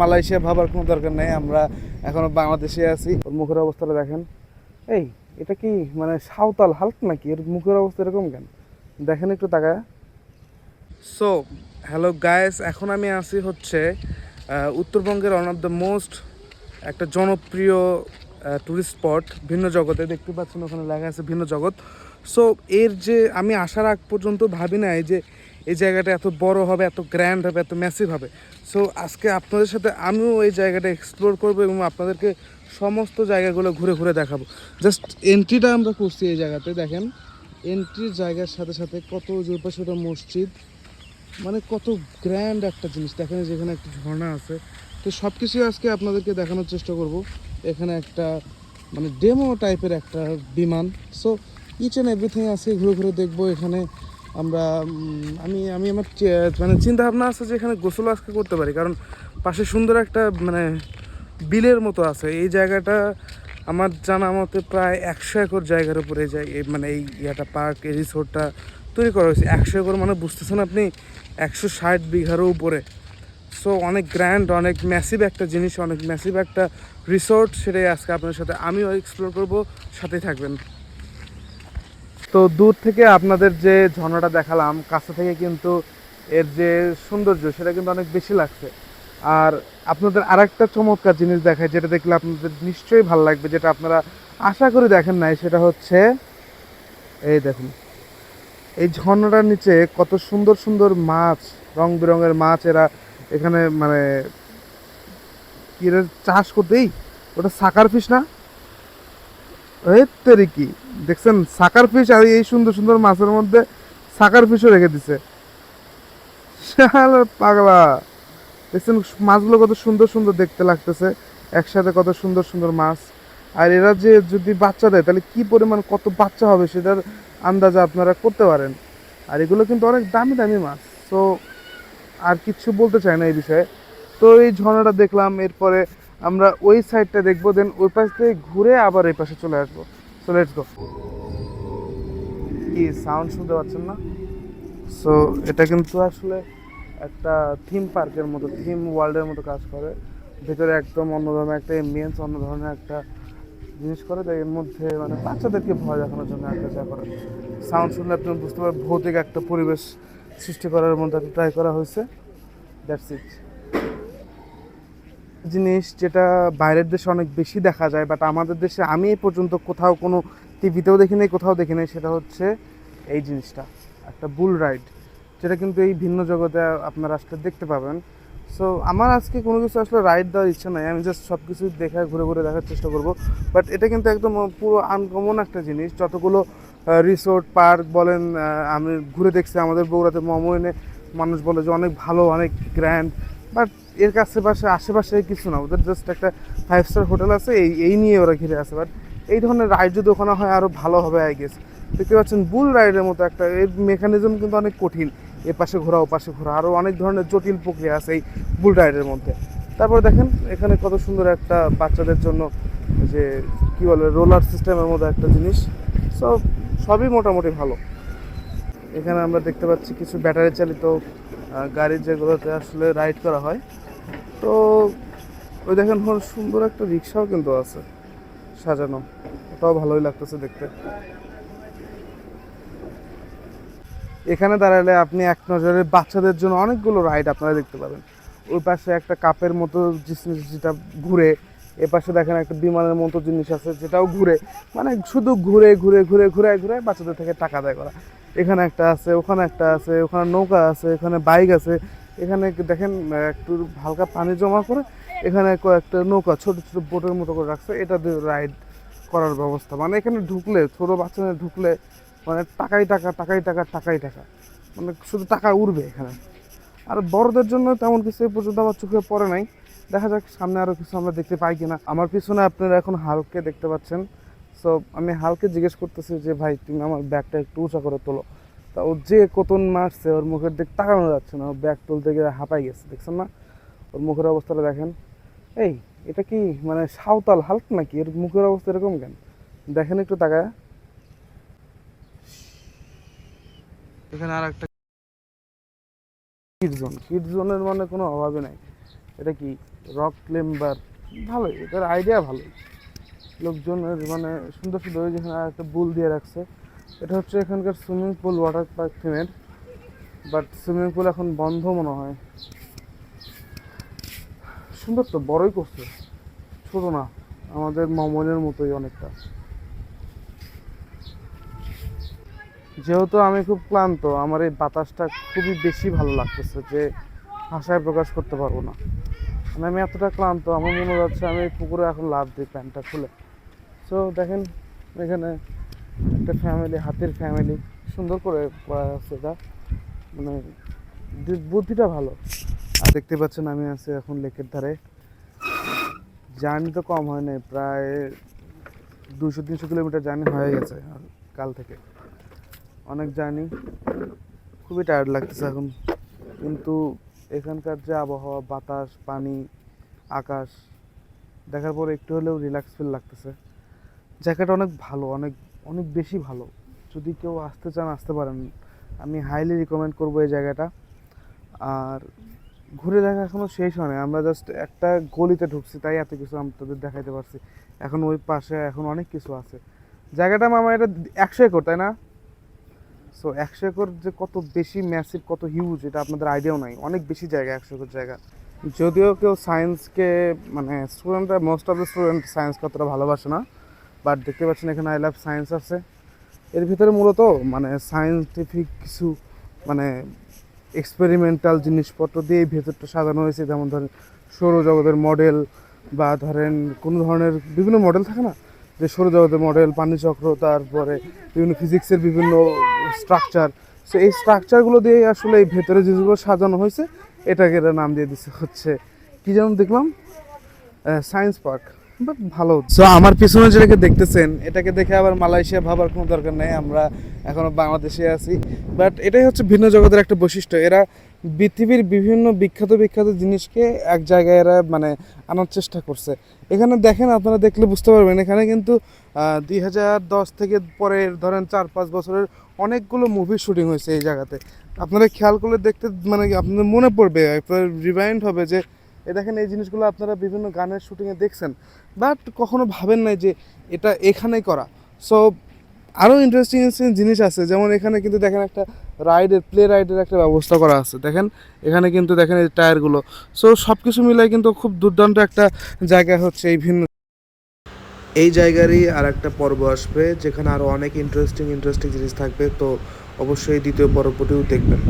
Malaysia ভাবার কোনো দরকার নেই, আমরা এখনও বাংলাদেশে আছি। ওর মুখের অবস্থাটা দেখেন। এই, এটা কি মানে সাঁওতাল হাল্ক নাকি? এর মুখের অবস্থা এরকম কেন? দেখেন একটু তাকায়। সো হ্যালো গায়েস এখন আমি আছি হচ্ছে উত্তরবঙ্গের ওয়ান অফ দ্য মোস্ট একটা জনপ্রিয় ট্যুরিস্ট স্পট ভিন্ন জগতে। দেখতে পাচ্ছেন ওখানে লেখা আছে ভিন্ন জগৎ। সো এর যে আমি আসার আগ পর্যন্ত ভাবি নাই যে এই জায়গাটা এত বড় হবে, এত গ্র্যান্ড হবে, এত ম্যাসিভ হবে। সো আজকে আপনাদের সাথে আমিও এই জায়গাটা এক্সপ্লোর করব এবং আপনাদেরকে সমস্ত জায়গাগুলো ঘুরে ঘুরে দেখাবো। জাস্ট এন্ট্রিটা আমরা করছি এই জায়গাতে, দেখেন। এন্ট্রির জায়গার সাথে সাথে কত পাশে ওটা মসজিদ। মানে কত গ্র্যান্ড একটা জিনিস। দেখেন যেখানে একটা ঝর্ণা আছে। তো সব কিছুই আজকে আপনাদেরকে দেখানোর চেষ্টা করব। এখানে একটা মানে ডেমো টাইপের একটা বিমান। সো ইচ অ্যান্ড এভরিথিং আছে ঘুরে ঘুরে দেখব এখানে। আমরা আমি আমি আমার মানে চিন্তা ভাবনা আছে যে এখানে গোসল আজকে করতে পারি, কারণ পাশে সুন্দর একটা মানে বিলের মতো আছে। এই জায়গাটা আমার জানা মতে প্রায় একশো একর জায়গার উপরে যায় মানে এই ইয়াটা, পার্ক, এই রিসোর্টটা তৈরি করা হয়েছে। একশো একর মানে বুঝতেছেন আপনি, একশো ষাট বিঘারও উপরে। সো অনেক গ্র্যান্ড অনেক ম্যাসিভ একটা জিনিস, অনেক ম্যাসিভ একটা রিসোর্ট সেটাই আজকে আপনার সাথে আমিও এক্সপ্লোর করব, সাথেই থাকবেন। তো দূর থেকে আপনাদের যে ঝর্ণাটা দেখালাম, কাছে থেকে কিন্তু এর যে সৌন্দর্য সেটা কিন্তু অনেক বেশি লাগছে। আর আপনাদের আরেকটা চমৎকার জিনিস দেখায়, যেটা দেখলে আপনাদের নিশ্চয়ই ভালো লাগবে, যেটা আপনারা আশা করি দেখেন নাই, সেটা হচ্ছে এই দেখুন। এই ঝর্ণাটার নিচে কত সুন্দর সুন্দর মাছ, রং বেরঙের মাছ এরা এখানে মানে কি চাষ করতেই ওটা সাকার ফিশ না? এই কি দেখছেন? সাকার ফিশ আর এই সুন্দর সুন্দর মাছের মধ্যে সাকার ফিশও রেখে দিছে। পাগলা। দেখছেন মাছগুলো কত সুন্দর সুন্দর দেখতে লাগতেছে, একসাথে কত সুন্দর সুন্দর মাছ। আর এরা যে যদি বাচ্চা দেয়, তাহলে কি পরিমাণ কত বাচ্চা হবে সেটার আন্দাজা আপনারা করতে পারেন। আর এগুলো কিন্তু অনেক দামি দামি মাছ। তো আর কিছু বলতে চাই না এই বিষয়ে। তো এই ঝর্ণাটা দেখলাম, এরপরে আমরা ওই সাইডটা দেখব দেন ওই পাশ থেকে ঘুরে আবার এই পাশে চলে আসব। সো লেটস গো কি সাউন্ড শুনতে পাচ্ছেন না? সো এটা কিন্তু আসলে একটা থিম পার্কের মতো থিম ওয়ার্ল্ডের মতো কাজ করে। ভেতরে একদম অন্য ধরনের একটা এমবিয়েন্স অন্য ধরনের একটা জিনিস করে, তাই এর মধ্যে মানে বাচ্চাদেরকে ভয় দেখানোর জন্য একটা যা করে। সাউন্ড শুনলে আপনি বুঝতে পারবেন, ভৌতিক একটা পরিবেশ সৃষ্টি করার মধ্যে ট্রাই করা হয়েছে। দ্যাটস ইট জিনিস যেটা বাইরের দেশে অনেক বেশি দেখা যায় বাট আমাদের দেশে আমি এই পর্যন্ত কোথাও কোনো টিভিতেও দেখি নাই কোথাও দেখি নাই সেটা হচ্ছে এই জিনিসটা, একটা বুল রাইড যেটা কিন্তু এই ভিন্ন জগতে আপনারা আসলে দেখতে পাবেন। সো আমার আজকে কোনো কিছু আসলে রাইড দেওয়ার ইচ্ছা নাই, আমি জাস্ট সব কিছু দেখা ঘুরে ঘুরে দেখার চেষ্টা করব। বাট এটা কিন্তু একদম পুরো আনকমন একটা জিনিস, যতগুলো রিসোর্ট পার্ক বলেন আমি ঘুরে দেখছি, আমাদের বগুড়াতে মোমো এনে মানুষ বলে যে অনেক ভালো, অনেক গ্র্যান্ড বাট এর কাছে পাশে, আশেপাশে কিছু না। ওদের জাস্ট একটা ফাইভ স্টার হোটেল আছে, এই এই নিয়ে ওরা ঘিরে আছে। বাট এই ধরনের রাইড যদি ওখানে হয় আরও ভালো হবে আই গেস দেখতে পাচ্ছেন বুল রাইডের মতো একটা, এর মেকানিজম কিন্তু অনেক কঠিন। এ পাশে ঘোরা, ও পাশে ঘোরা। আরও অনেক ধরনের জটিল প্রক্রিয়া আছে এই বুল রাইডের মধ্যে। তারপর দেখেন, এখানে কত সুন্দর একটা বাচ্চাদের জন্য যে, কি বলে রোলার সিস্টেমের মতো একটা জিনিস। সব সবই মোটামুটি ভালো। এখানে আমরা দেখতে পাচ্ছি কিছু ব্যাটারি চালিত গাড়ি যেগুলোতে আসলে রাইড করা হয়। তো ওই দেখেন ওখানে সুন্দর একটা রিক্সাও কিন্তু আছে সাজানো। ওটাও ভালোই লাগতেছে দেখতে। এখানে দাঁড়ালে আপনি এক নজরে বাচ্চাদের জন্য অনেকগুলো রাইড আপনারা দেখতে পাবেন। ওই পাশে একটা কাপের মতো জিনিস যেটা ঘুরে, এ পাশে দেখেন একটা বিমানের মতো জিনিস আছে যেটাও ঘুরে। মানে শুধু ঘুরে ঘুরে ঘুরে ঘুরে ঘুরে বাচ্চাদের থেকে টাকা দেয় করা। এখানে একটা আছে, ওখানে একটা আছে, ওখানে নৌকা আছে, এখানে বাইক আছে। এখানে দেখেন একটু হালকা পানি জমা করে এখানে কয়েকটা নৌকা ছোট ছোট বোটের মতো করে রাখছে। এটা দিয়ে রাইড করার ব্যবস্থা। মানে এখানে ঢুকলে, ছোট বাচ্চাদের ঢুকলে মানে টাকাই টাকা টাকাই টাকা টাকাই টাকা। মানে শুধু টাকা উড়বে এখানে। আর বড়দের জন্য তেমন কিছু এ পর্যন্ত আমার চোখে পড়ে নাই। দেখা যাক, সামনে আরও কিছু আমরা দেখতে পাই কিনা। আমার পিছনে আপনারা এখন হালকে দেখতে পাচ্ছেন। সো আমি হালকে জিজ্ঞেস করতেছি যে, ভাই, তুমি আমার ব্যাগটা একটু উঁচা করে তোলো। তা ও যে কতন মারছে, ওর মুখের দিক তাকানো যাচ্ছে না, ও ব্যাগ তুলতে গিয়ে হাঁপাই গেছে, দেখছেন না? ওর মুখের অবস্থাটা দেখেন। এই, এটা কি মানে সাঁওতাল হালক নাকি? এর মুখের অবস্থা এরকম কেন? দেখেন একটু তাকায়। এখানে আর একটা কিড জোন মানে কোনো অভাবে নাই। এটা কি রক ক্লেম্বার? ভালোই, এটার আইডিয়া ভালো লোকজনের মানে সুন্দর সুন্দর যেখানে একটা বুল দিয়ে রাখছে। এটা হচ্ছে এখানকার সুইমিং পুল ওয়াটার পার্ক থিমের বাট সুইমিং পুল এখন বন্ধ মনে হয়। সুন্দর তো, বড়ই করছে। ছোট না, আমাদের মমনের মতোই অনেকটা। যেহেতু আমি খুব ক্লান্ত, আমার এই বাতাসটা খুবই বেশি ভালো লাগতেছে যে ভাষায় প্রকাশ করতে পারব না। মানে আমি এতটা ক্লান্ত, আমার মনে হচ্ছে আমি পুকুরে এখন লাভ দিই প্যান্টটা খুলে। সো দেখেন, এখানে একটা ফ্যামিলি হাতির ফ্যামিলি সুন্দর করে করা আছে এটা। মানে বুদ্ধিটা ভালো। আর দেখতে পাচ্ছেন আমি আছি এখন লেকের ধারে। জার্নি তো কম হয় নাই, প্রায় দুশো তিনশো কিলোমিটার জার্নি হয়ে গেছে কাল থেকে। অনেক জার্নি। খুবই টায়ার্ড লাগতেছে এখন। কিন্তু এখানকার যে আবহাওয়া, বাতাস, পানি, আকাশ, দেখার পর একটু হলেও রিল্যাক্স ফিল লাগতেছে। জায়গাটা অনেক ভালো, অনেক অনেক বেশি ভালো। যদি কেউ আসতে চান, আসতে পারেন। আমি হাইলি রিকমেন্ড করব এই জায়গাটা। আর ঘুরে দেখা এখনও শেষ হয় নাই। আমরা জাস্ট একটা গলিতে ঢুকছি, তাই এত কিছু আপনাদের দেখাইতে পারছি। এখন ওই পাশে এখন অনেক কিছু আছে। জায়গাটা মামা এটা একশো একর, তাই না? সো একশো একর যে কত বেশি ম্যাসিভ কত হিউজ এটা আপনাদের আইডিয়াও নাই। অনেক বেশি জায়গা, একশো একর জায়গা। যদিও কেউ সায়েন্সকে মানে স্টুডেন্টরা most of the student science কতটা ভালোবাসে না বাট দেখতে পাচ্ছেন এখানে আই লাভ সায়েন্স আছে। এর ভিতরে মূলত মানে সায়েন্টিফিক কিছু মানে এক্সপেরিমেন্টাল জিনিসপত্র দিয়ে এই ভেতরটা সাজানো হয়েছে। যেমন ধরেন সৌরজগতের মডেল বা ধরেন কোনো ধরনের বিভিন্ন মডেল থাকে না? যে সৌরজগতের মডেল পানিচক্র, তারপরে বিভিন্ন ফিজিক্সের বিভিন্ন স্ট্রাকচার সো এই স্ট্রাকচারগুলো দিয়ে আসলে এই ভেতরে যেগুলো সাজানো হয়েছে, এটাকে এরা নাম দিয়ে দিচ্ছে হচ্ছে, কি যেন দেখলাম? সায়েন্স পার্ক ভালো সো আমার পিছনে যেটাকে দেখতেছেন, এটাকে দেখে আবার মালয়েশিয়া ভাবার কোনো দরকার নেই, আমরা এখনও বাংলাদেশে আছি। বাট এটাই হচ্ছে ভিন্ন জগতের একটা বৈশিষ্ট্য। এরা পৃথিবীর বিভিন্ন বিখ্যাত বিখ্যাত জিনিসকে এক জায়গায় এরা মানে আনার চেষ্টা করছে। এখানে দেখেন, আপনারা দেখলে বুঝতে পারবেন, এখানে কিন্তু দুই হাজার দশ থেকে পরে ধরেন চার পাঁচ বছরের অনেকগুলো মুভি শুটিং হয়েছে এই জায়গাতে। আপনারা খেয়াল করলে দেখতে মানে আপনাদের মনে পড়বে রিমাইন্ড হবে যে এ দেখেন, এই জিনিসগুলো আপনারা বিভিন্ন গানের শুটিংয়ে দেখছেন বাট কখনো ভাবেন নাই যে এটা এখানেই করা। সো আরও ইন্টারেস্টিং জিনিস আছে, যেমন এখানে কিন্তু দেখেন একটা রাইডের প্লে রাইডের একটা ব্যবস্থা করা আছে। দেখেন, এখানে কিন্তু দেখেন এই টায়ারগুলো। সো সব কিছু মিলাই কিন্তু খুব দুর্দান্ত একটা জায়গা হচ্ছে এই ভিন্ন এই জায়গারই আর একটা পর্ব আসবে, যেখানে আরও অনেক ইন্টারেস্টিং ইন্টারেস্টিং জিনিস থাকবে। তো অবশ্যই দ্বিতীয় পর্বটিও দেখবেন।